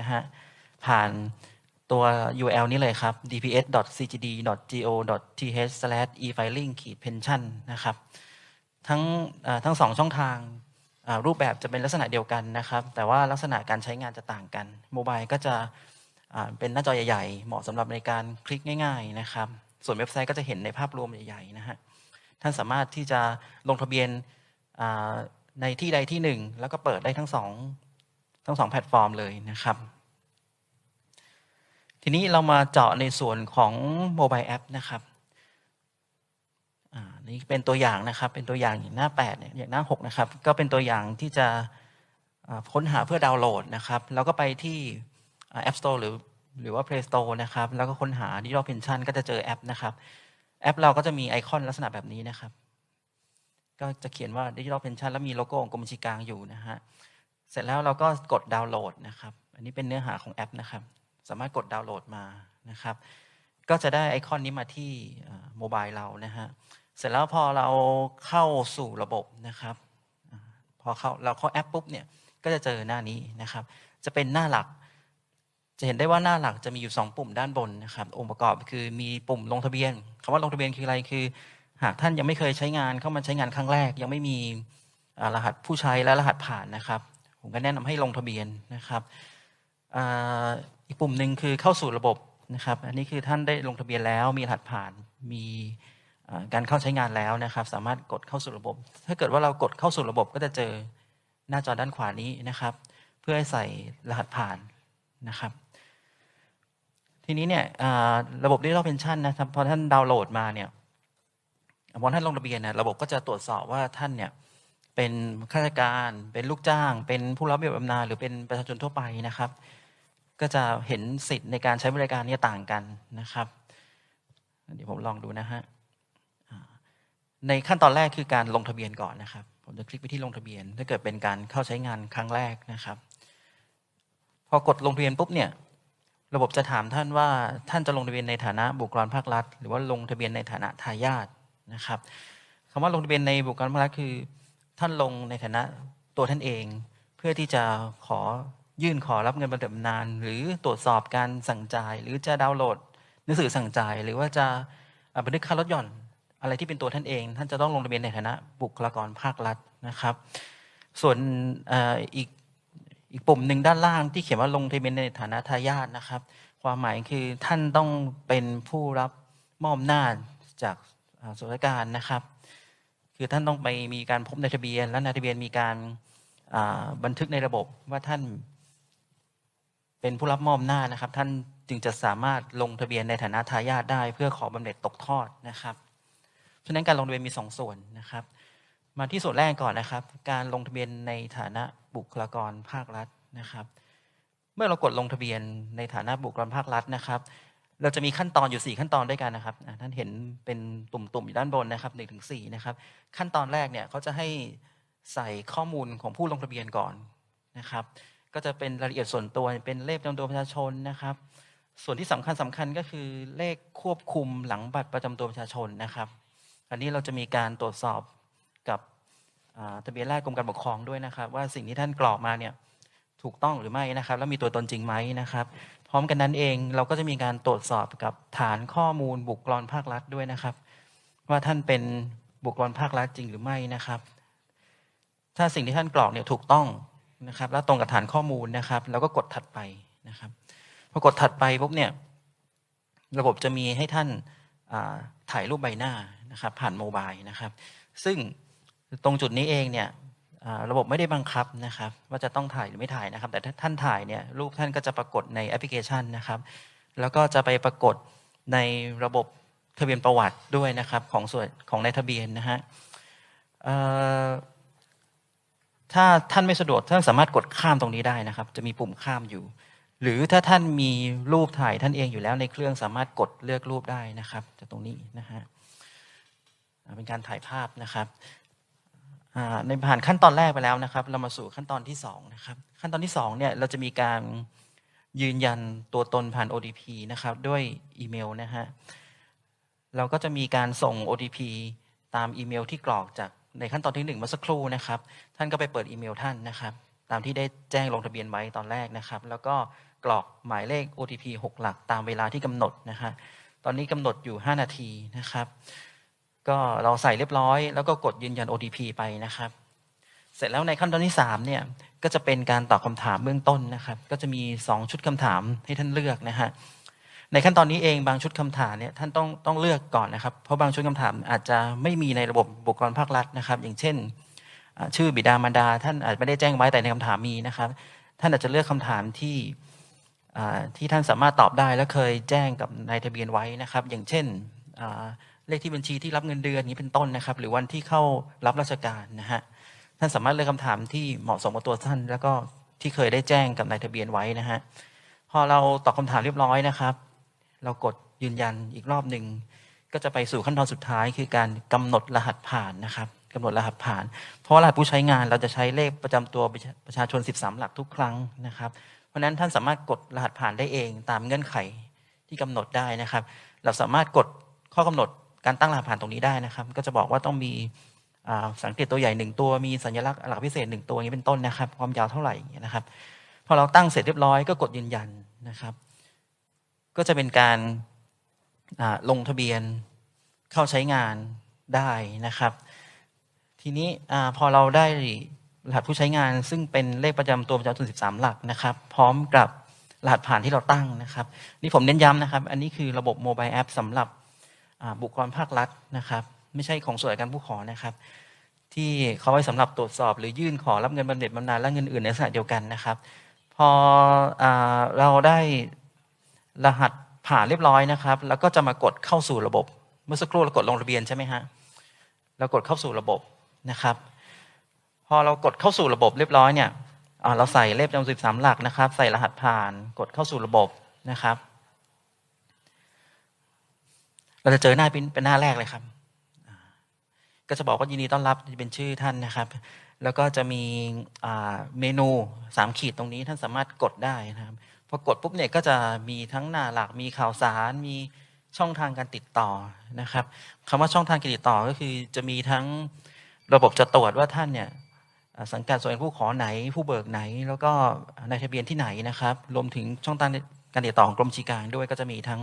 นะฮะ ผ่านตัว URL นี้เลยครับ dps.cgd.go.th/e-filing-pension นะครับ ทั้งทั้งสองช่องทางรูปแบบจะเป็นลักษณะเดียวกันนะครับ แต่ว่าลักษณะการใช้งานจะต่างกันโมบายก็จะเป็นหน้าจอใหญ่ ๆ เหมาะสำหรับในการคลิกง่าย ๆ นะครับ ส่วนเว็บไซต์ก็จะเห็นในภาพรวมใหญ่ๆนะฮะ ท่านสามารถที่จะลงทะเบียนในที่ใดที่หนึ่ง แล้วก็เปิดได้ทั้งสอง ทั้งสองแพลตฟอร์มเลยนะครับ ทีนี้เรามาเจาะในส่วนของโมบายแอปนะครับอ่านี่เป็นตัวอย่างนะครับ เป็นตัวอย่างอย่างหน้า8เนี่ยอย่างหน้า6นะครับ ก็เป็นตัวอย่างที่จะค้นหาเพื่อดาวน์โหลดนะครับ แล้วก็ไปที่อ่า App Store หรือหรือว่า Play Store นะครับ แล้วก็ค้นหา Digital Pension ก็จะเจอแอปนะครับ แอปเราก็จะมีไอคอนลักษณะแบบนี้นะครับ ก็จะเขียนว่า Digital Pension แล้วมีโลโก้ของกรมบัญชีกลางอยู่นะฮะ เสร็จแล้วเราก็กดดาวน์โหลดนะครับ อันนี้เป็นเนื้อหาของแอปนะครับ สามารถกดดาวน์โหลดมานะครับ ก็จะได้ไอคอนนี้มาที่โมบายเรานะฮะ เสร็จแล้วพอเราเข้าสู่ระบบนะครับ พอเข้าเราเข้าแอปปุ๊บเนี่ยก็จะเจอหน้านี้นะครับ จะเป็นหน้าหลัก จะเห็นได้ว่าหน้าหลักจะมีอยู่ 2 ปุ่มด้านบนนะครับ องค์ประกอบคือมีปุ่มลงทะเบียนคำว่าลงทะเบียนคืออะไรคือ หากท่านยังไม่เคยใช้งานเข้ามาใช้งานครั้งแรก ยังไม่มีรหัสผู้ใช้และรหัสผ่านนะครับ ผมก็แนะนำให้ลงทะเบียนนะครับอ,อีกปุ่มหนึ่งคือเข้าสู่ระบบนะครับ อันนี้คือท่านได้ลงทะเบียนแล้วมีรหัสผ่านมีการเข้าใช้งานแล้วนะครับ สามารถกดเข้าสู่ระบบ ถ้าเกิดว่าเรากดเข้าสู่ระบบก็จะเจอหน้าจอด้านขวานี้นะครับ เพื่อให้ใส่รหัสผ่านนะครับ ทีนี้เนี่ยระบบ Digital Pension นะครับพอท่านดาวน์โหลดมาเนี่ยพอท่านลงทะเบียนเนะระบบก็จะตรวจสอบว่าท่านเนี่ย เป็นข้าราชการ เป็นลูกจ้าง เป็นผู้รับเบี้ยบำนาญหรือเป็นประชาชนทั่วไปนะครับ ก็จะเห็นสิทธิ์ในการใช้บริการนี่ต่างกันนะครับ เดี๋ยวผมลองดูนะฮะในขั้นตอนแรกคือการลงทะเบียนก่อนนะครับ ผมจะคลิกไปที่ลงทะเบียน ถ้าเกิดเป็นการเข้าใช้งานครั้งแรกนะครับ พอกดลงทะเบียนปุ๊บเนี่ยระบบจะถามท่านว่าท่านจะลงทะเบียนในฐานะบุคคลภาครัฐ หรือว่าลงทะเบียนในฐานะทายาทนะครับคำว่าลงทะเบียนในบุคคลภาครัฐคือ ท่านลงในฐานะตัวท่านเอง เพื่อที่จะขอยื่นขอรับเงินบำเหน็จบำนาญหรือตรวจสอบการสั่งจ่าย หรือจะดาวน์โหลดหนังสือสั่งจ่าย หรือว่าจะบันทึกค่ารถหย่อนอะไรที่เป็นตัวท่านเอง ท่านจะต้องลงทะเบียนในฐานะบุคลากรภาครัฐนะครับ ส่วนอีกอีกปุ่มหนึ่งด้านล่างที่เขียนว่าลงทะเบียนในฐานะทายาทนะครับ ความหมายคือท่านต้องเป็นผู้รับมอบอำนาจจากส่วนราชการนะครับ คือท่านต้องไปมีการพบในทะเบียน และในทะเบียนมีการบันทึกในระบบว่าท่านเป็นผู้รับมอบหน้านะครับ ท่านจึงจะสามารถลงทะเบียนในฐานะทายาทได้ เพื่อขอบำเหน็จตกทอดนะครับฉะนั้นการลงทะเบียนมีสองส่วนนะครับ มาที่ส่วนแรกก่อนนะครับ การลงทะเบียนในฐานะบุคลากรภาครัฐนะครับ เมื่อเรากดลงทะเบียนในฐานะบุคลากรภาครัฐนะครับ เราจะมีขั้นตอนอยู่ 4 ขั้นตอนด้วยกันนะครับท่านเห็นเป็นตุ่มๆอยู่ด้านบนนะครับ1ถึง4นะครับ ขั้นตอนแรกเนี่ยเขาจะให้ใส่ข้อมูลของผู้ลงทะเบียนก่อนนะครับ ก็จะเป็นรายละเอียดส่วนตัวเป็นเลขประจำตัวประชาชนนะครับ ส่วนที่สำคัญสำคัญก็คือเลขควบคุมหลังบัตรประจำตัวประชาชนนะครับ อันนี้เราจะมีการตรวจสอบกับทะเบียนราษฎรกรมการปกครองด้วยนะครับ ว่าสิ่งที่ท่านกรอกมาเนี่ยถูกต้องหรือไม่นะครับ แล้วมีตัวตนจริงไหมนะครับ ร้อมกันนั้นเองเราก็จะมีการตรวจสอบกับฐานข้อมูลบุคลากรภาครัฐด้วยนะครับ ว่าท่านเป็นบุคลากรภาครัฐจริงหรือไม่นะครับ ถ้าสิ่งที่ท่านกรอกเนี่ยถูกต้องนะครับ และตรงกับฐานข้อมูลนะครับ แล้วก็กดถัดไปนะครับพอกดถัดไปปุ๊บเนี่ยระบบจะมีให้ท่านาถ่ายรูปใบหน้านะครับ ผ่านโมบายนะครับ ซึ่งตรงจุดนี้เองเนี่ย ระบบไม่ได้บังคับนะครับ ว่าจะต้องถ่ายหรือไม่ถ่ายนะครับ แต่ถ้าท่านถ่ายเนี่ยรูปท่านก็จะปรากฏในแอปพลิเคชันนะครับ แล้วก็จะไปปรากฏในระบบทะเบียนประวัติด้วยนะครับของส่วนของในทะเบียนนะฮะถ้าท่านไม่สะดวกท่านสามารถกดข้ามตรงนี้ได้นะครับ จะมีปุ่มข้ามอยู่ หรือถ้าท่านมีรูปถ่ายท่านเองอยู่แล้วในเครื่องสามารถกดเลือกรูปได้นะครับจากตรงนี้นะฮะเป็นการถ่ายภาพนะครับ ในผ่านขั้นตอนแรกไปแล้วนะครับ เรามาสู่ขั้นตอนที่สองนะครับขั้นตอนที่สองเนี่ยเราจะมีการยืนยันตัวตนผ่าน OTP นะครับด้วยอีเมลนะฮะเราก็จะมีการส่ง OTP ตามอีเมลที่กรอกจากในขั้นตอนที่หนึ่งเมื่อสักครู่นะครับ ท่านก็ไปเปิดอีเมลท่านนะครับ ตามที่ได้แจ้งลงทะเบียนไว้ตอนแรกนะครับ แล้วก็กรอกหมายเลข OTP 6 หลัก ตามเวลาที่กำหนดนะฮะตอนนี้กำหนดอยู่ 5 นาทีนะครับ ก็เราใส่เรียบร้อย แล้วก็กดยืนยัน OTP ไปนะครับ เสร็จแล้วในขั้นตอนที่3เนี่ยก็จะเป็นการตอบคำถามเบื้องต้นนะครับ ก็จะมี 2 ชุดคำถามให้ท่านเลือกนะฮะในขั้นตอนนี้เองบางชุดคำถามเนี่ยท่านต้องต้องเลือกก่อนนะครับ เพราะบางชุดคำถามอาจจะไม่มีในระบบบุคลากรภาครัฐนะครับ อย่างเช่น ชื่อบิดามารดา ท่านอาจไม่ได้แจ้งไว้แต่ในคำถามมีนะครับ ท่านอาจจะเลือกคำถามที่ที่ท่านสามารถตอบได้และเคยแจ้งกับนายทะเบียนไว้นะครับ อย่างเช่น เลขที่บัญชีที่รับเงินเดือนนี้เป็นต้นนะครับ หรือวันที่เข้ารับราชการนะฮะท่านสามารถเลือกคำถามที่เหมาะสมกับตัวท่าน แล้วก็ที่เคยได้แจ้งกับนายทะเบียนไว้นะฮะพอเราตอบคำถามเรียบร้อยนะครับ เรากดยืนยันอีกรอบหนึ่งก็จะไปสู่ขั้นตอนสุดท้ายคือการกำหนดรหัสผ่านนะครับกำหนดรหัสผ่าน เพราะรหัสผู้ใช้งานเราจะใช้เลขประจำตัวประชาชน 13 หลักทุกครั้งนะครับ เพราะฉะนั้นท่านสามารถกดรหัสผ่านได้เองตามเงื่อนไขที่กำหนดได้นะครับ เราสามารถกดข้อกำหนด การตั้งรหัสผ่านตรงนี้ได้นะครับ ก็จะบอกว่าต้องมีสังเกตตัวใหญ่หนึ่งตัวมีสัญลักษณ์หลักพิเศษหนึ่งตัวอย่างนี้เป็นต้นนะครับ ความยาวเท่าไหร่อย่างเงี้ยนะครับพอเราตั้งเสร็จเรียบร้อยก็กดยืนยันนะครับ ก็จะเป็นการลงทะเบียนเข้าใช้งานได้นะครับ ทีนี้พอเราได้รหัสผู้ใช้งาน ซึ่งเป็นเลขประจำตัวประชาชน13 หลักนะครับ พร้อมกับรหัสผ่านที่เราตั้งนะครับ นี่ผมเน้นย้ำนะครับ อันนี้คือระบบโมบายแอปสำหรับ บุคคลภาครัฐนะครับ ไม่ใช่ของส่วนราชการผู้ขอนะครับ ที่เขาไว้สำหรับตรวจสอบหรือยื่นขอรับเงินบำเหน็จบำนาญและเงินอื่นในลักษณะเดียวกันนะครับ พออเราได้รหัสผ่านเรียบร้อยนะครับ แล้วก็จะมากดเข้าสู่ระบบ เมื่อสักครู่เรากดลงทะเบียนใช่ไหมฮะเรากดเข้าสู่ระบบนะครับ พอเรากดเข้าสู่ระบบเรียบร้อยเนี่ยเราใส่เลขประจำสิบสามหลักนะครับ ใส่รหัสผ่าน กดเข้าสู่ระบบนะครับ เราจะเจอหน้าเป็นเป็นหน้าแรกเลยครับ ก็จะบอกว่ายินดีต้อนรับเป็นชื่อท่านนะครับ แล้วก็จะมีเมนูสามขีดตรงนี้ท่านสามารถกดได้นะครับพอกดปุ๊บเนี่ยก็จะมีทั้งหน้าหลักมีข่าวสารมีช่องทางการติดต่อนะครับคำว่าช่องทางการติดต่อก็คือจะมีทั้งระบบจะตรวจว่าท่านเนี่ยสังกัดส่วนผู้ขอไหน ผู้เบิกไหน แล้วก็ในทะเบียนที่ไหนนะครับ รวมถึงช่องทางการติดต่อของกรมชีกางด้วยก็จะมีทั้ง